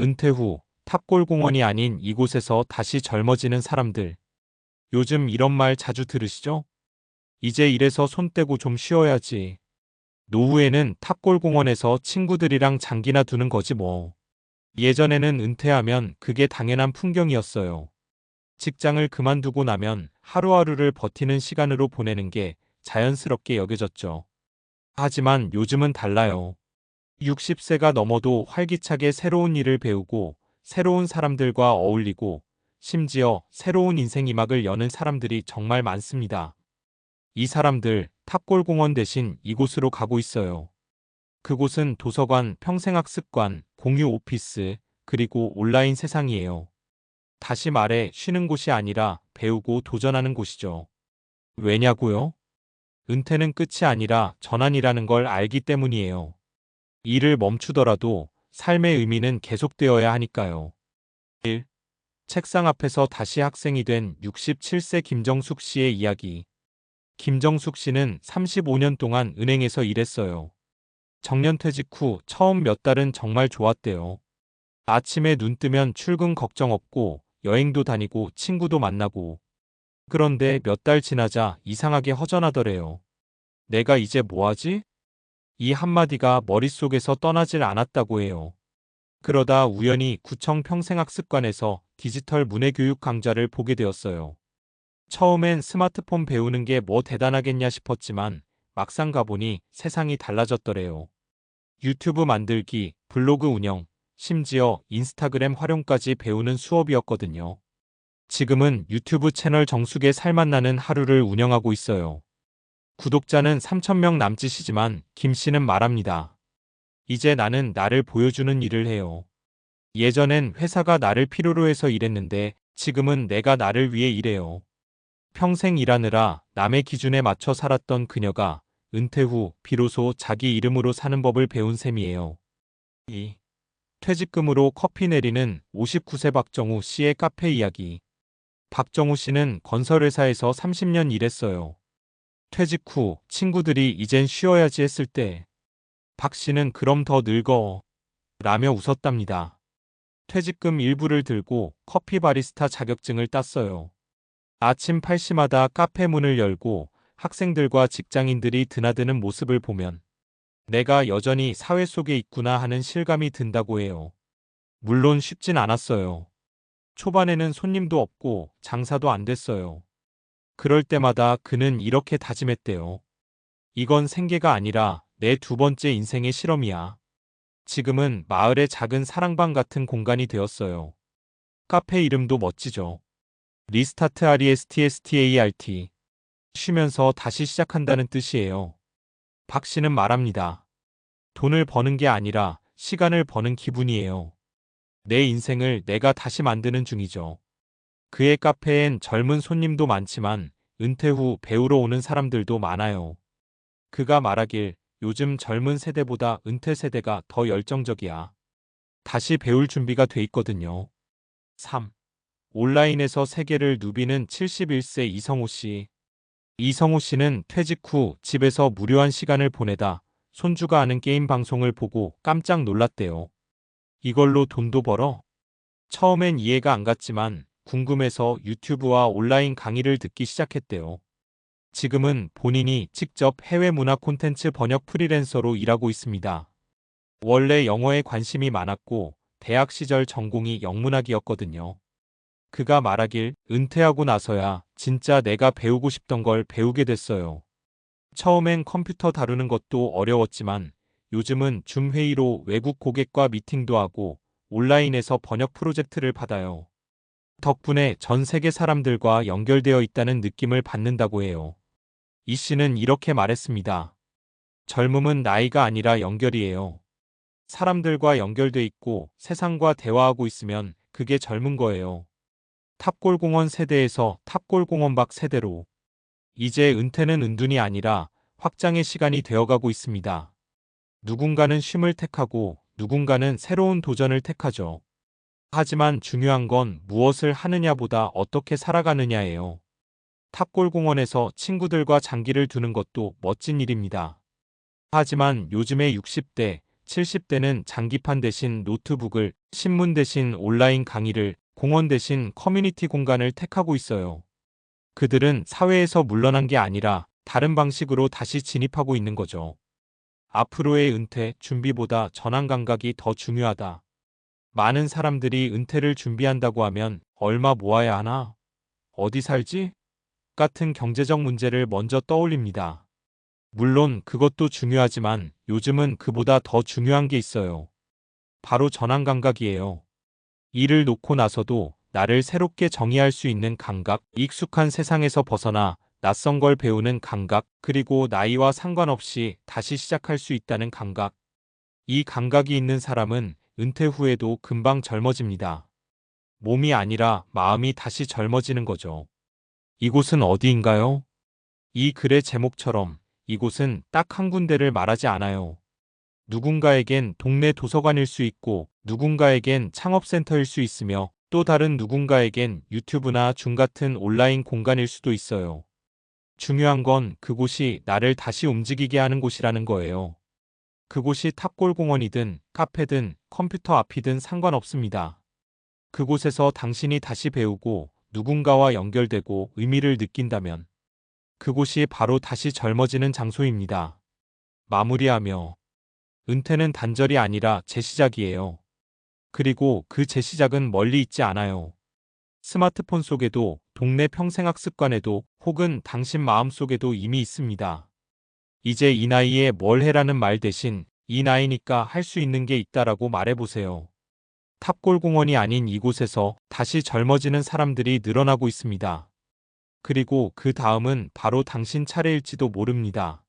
은퇴 후 탑골공원이 아닌 이곳에서 다시 젊어지는 사람들. 요즘 이런 말 자주 들으시죠? 이제 일에서 손 떼고 좀 쉬어야지. 노후에는 탑골공원에서 친구들이랑 장기나 두는 거지 뭐. 예전에는 은퇴하면 그게 당연한 풍경이었어요. 직장을 그만두고 나면 하루하루를 버티는 시간으로 보내는 게 자연스럽게 여겨졌죠. 하지만 요즘은 달라요. 60세가 넘어도 활기차게 새로운 일을 배우고 새로운 사람들과 어울리고 심지어 새로운 인생 이막을 여는 사람들이 정말 많습니다. 이 사람들 탑골공원 대신 이곳으로 가고 있어요. 그곳은 도서관, 평생학습관, 공유 오피스, 그리고 온라인 세상이에요. 다시 말해 쉬는 곳이 아니라 배우고 도전하는 곳이죠. 왜냐고요? 은퇴는 끝이 아니라 전환이라는 걸 알기 때문이에요. 일을 멈추더라도 삶의 의미는 계속되어야 하니까요. 1. 책상 앞에서 다시 학생이 된 67세 김정숙 씨의 이야기. 김정숙 씨는 35년 동안 은행에서 일했어요. 정년퇴직 후 처음 몇 달은 정말 좋았대요. 아침에 눈 뜨면 출근 걱정 없고 여행도 다니고 친구도 만나고. 그런데 몇 달 지나자 이상하게 허전하더래요. 내가 이제 뭐하지? 이 한마디가 머릿속에서 떠나질 않았다고 해요. 그러다 우연히 구청 평생학습관에서 디지털 문해교육 강좌를 보게 되었어요. 처음엔 스마트폰 배우는 게 뭐 대단하겠냐 싶었지만 막상 가보니 세상이 달라졌더래요. 유튜브 만들기, 블로그 운영, 심지어 인스타그램 활용까지 배우는 수업이었거든요. 지금은 유튜브 채널 정숙에 살맛나는 하루를 운영하고 있어요. 구독자는 3천명 남짓이지만 김 씨는 말합니다. 이제 나는 나를 보여주는 일을 해요. 예전엔 회사가 나를 필요로 해서 일했는데 지금은 내가 나를 위해 일해요. 평생 일하느라 남의 기준에 맞춰 살았던 그녀가 은퇴 후 비로소 자기 이름으로 사는 법을 배운 셈이에요. 2. 퇴직금으로 커피 내리는 59세 박정우 씨의 카페 이야기. 박정우 씨는 건설회사에서 30년 일했어요. 퇴직 후 친구들이 이젠 쉬어야지 했을 때 박 씨는 그럼 더 늙어 라며 웃었답니다. 퇴직금 일부를 들고 커피 바리스타 자격증을 땄어요. 아침 8시마다 카페 문을 열고 학생들과 직장인들이 드나드는 모습을 보면 내가 여전히 사회 속에 있구나 하는 실감이 든다고 해요. 물론 쉽진 않았어요. 초반에는 손님도 없고 장사도 안 됐어요. 그럴 때마다 그는 이렇게 다짐했대요. 이건 생계가 아니라 내 두 번째 인생의 실험이야. 지금은 마을의 작은 사랑방 같은 공간이 되었어요. 카페 이름도 멋지죠. 리스타트 RESTSTART. 쉬면서 다시 시작한다는 뜻이에요. 박 씨는 말합니다. 돈을 버는 게 아니라 시간을 버는 기분이에요. 내 인생을 내가 다시 만드는 중이죠. 그의 카페엔 젊은 손님도 많지만 은퇴 후 배우러 오는 사람들도 많아요. 그가 말하길 요즘 젊은 세대보다 은퇴 세대가 더 열정적이야. 다시 배울 준비가 돼 있거든요. 3. 온라인에서 세계를 누비는 71세 이성호 씨. 이성호 씨는 퇴직 후 집에서 무료한 시간을 보내다 손주가 하는 게임 방송을 보고 깜짝 놀랐대요. 이걸로 돈도 벌어? 처음엔 이해가 안 갔지만 궁금해서 유튜브와 온라인 강의를 듣기 시작했대요. 지금은 본인이 직접 해외 문화 콘텐츠 번역 프리랜서로 일하고 있습니다. 원래 영어에 관심이 많았고 대학 시절 전공이 영문학이었거든요. 그가 말하길 은퇴하고 나서야 진짜 내가 배우고 싶던 걸 배우게 됐어요. 처음엔 컴퓨터 다루는 것도 어려웠지만 요즘은 줌 회의로 외국 고객과 미팅도 하고 온라인에서 번역 프로젝트를 받아요. 덕분에 전 세계 사람들과 연결되어 있다는 느낌을 받는다고 해요. 이 씨는 이렇게 말했습니다. 젊음은 나이가 아니라 연결이에요. 사람들과 연결돼 있고 세상과 대화하고 있으면 그게 젊은 거예요. 탑골공원 세대에서 탑골공원 밖 세대로 이제 은퇴는 은둔이 아니라 확장의 시간이 되어가고 있습니다. 누군가는 쉼을 택하고 누군가는 새로운 도전을 택하죠. 하지만 중요한 건 무엇을 하느냐보다 어떻게 살아가느냐예요. 탑골공원에서 친구들과 장기를 두는 것도 멋진 일입니다. 하지만 요즘의 60대, 70대는 장기판 대신 노트북을, 신문 대신 온라인 강의를, 공원 대신 커뮤니티 공간을 택하고 있어요. 그들은 사회에서 물러난 게 아니라 다른 방식으로 다시 진입하고 있는 거죠. 앞으로의 은퇴 준비보다 전환 감각이 더 중요하다. 많은 사람들이 은퇴를 준비한다고 하면 얼마 모아야 하나? 어디 살지? 같은 경제적 문제를 먼저 떠올립니다. 물론 그것도 중요하지만 요즘은 그보다 더 중요한 게 있어요. 바로 전환 감각이에요. 일을 놓고 나서도 나를 새롭게 정의할 수 있는 감각, 익숙한 세상에서 벗어나 낯선 걸 배우는 감각, 그리고 나이와 상관없이 다시 시작할 수 있다는 감각. 이 감각이 있는 사람은 은퇴 후에도 금방 젊어집니다. 몸이 아니라 마음이 다시 젊어지는 거죠. 이곳은 어디인가요? 이 글의 제목처럼 이곳은 딱 한 군데를 말하지 않아요. 누군가에겐 동네 도서관일 수 있고 누군가에겐 창업센터일 수 있으며 또 다른 누군가에겐 유튜브나 줌 같은 온라인 공간일 수도 있어요. 중요한 건 그곳이 나를 다시 움직이게 하는 곳이라는 거예요. 그곳이 탑골공원이든 카페든 컴퓨터 앞이든 상관없습니다. 그곳에서 당신이 다시 배우고 누군가와 연결되고 의미를 느낀다면 그곳이 바로 다시 젊어지는 장소입니다. 마무리하며 은퇴는 단절이 아니라 재시작이에요. 그리고 그 재시작은 멀리 있지 않아요. 스마트폰 속에도 동네 평생학습관에도 혹은 당신 마음 속에도 이미 있습니다. 이제 이 나이에 뭘 해라는 말 대신 이 나이니까 할 수 있는 게 있다라고 말해보세요. 탑골공원이 아닌 이곳에서 다시 젊어지는 사람들이 늘어나고 있습니다. 그리고 그 다음은 바로 당신 차례일지도 모릅니다.